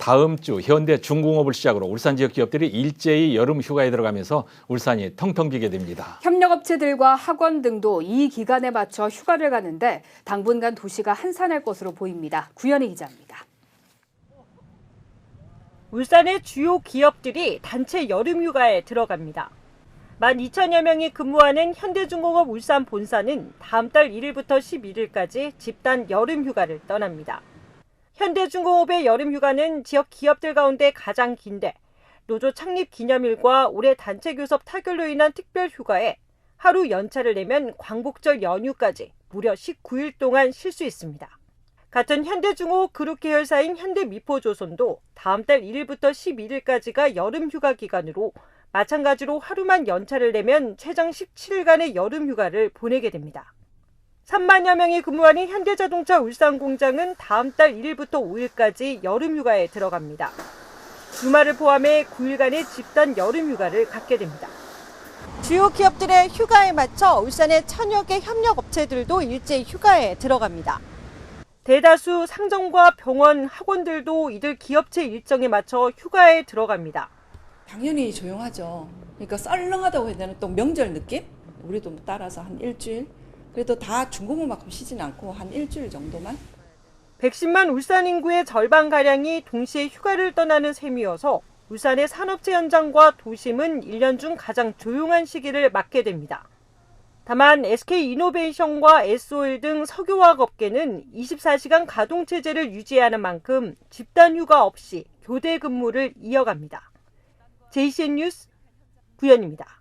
다음 주 현대 중공업을 시작으로 울산 지역 기업들이 일제히 여름 휴가에 들어가면서 울산이 텅텅 비게 됩니다. 협력업체들과 학원 등도 이 기간에 맞춰 휴가를 가는데 당분간 도시가 한산할 것으로 보입니다. 구현희 기자입니다. 울산의 주요 기업들이 단체 여름 휴가에 들어갑니다. 12,000여 명이 근무하는 현대중공업 울산 본사는 다음 달 1일부터 11일까지 집단 여름 휴가를 떠납니다. 현대중공업의 여름 휴가는 지역 기업들 가운데 가장 긴데 노조 창립 기념일과 올해 단체 교섭 타결로 인한 특별 휴가에 하루 연차를 내면 광복절 연휴까지 무려 19일 동안 쉴 수 있습니다. 같은 현대중공업 그룹 계열사인 현대미포조선도 다음 달 1일부터 11일까지가 여름 휴가 기간으로 마찬가지로 하루만 연차를 내면 최장 17일간의 여름 휴가를 보내게 됩니다. 3만여 명이 근무하는 현대자동차 울산 공장은 다음 달 1일부터 5일까지 여름 휴가에 들어갑니다. 주말을 포함해 9일간의 집단 여름 휴가를 갖게 됩니다. 주요 기업들의 휴가에 맞춰 울산의 천여 개 협력업체들도 일제 휴가에 들어갑니다. 대다수 상점과 병원, 학원들도 이들 기업체 일정에 맞춰 휴가에 들어갑니다. 당연히 조용하죠. 그러니까 썰렁하다고 해야 되나 또 명절 느낌? 우리도 뭐 따라서 한 일주일. 그래도 다 중공업만큼 쉬진 않고 한 일주일 정도만. 110만 울산 인구의 절반 가량이 동시에 휴가를 떠나는 셈이어서 울산의 산업체 현장과 도심은 1년 중 가장 조용한 시기를 맞게 됩니다. 다만 SK 이노베이션과 SOL 등 석유화학 업계는 24시간 가동 체제를 유지하는 만큼 집단 휴가 없이 교대 근무를 이어갑니다. JCN 뉴스 구현입니다.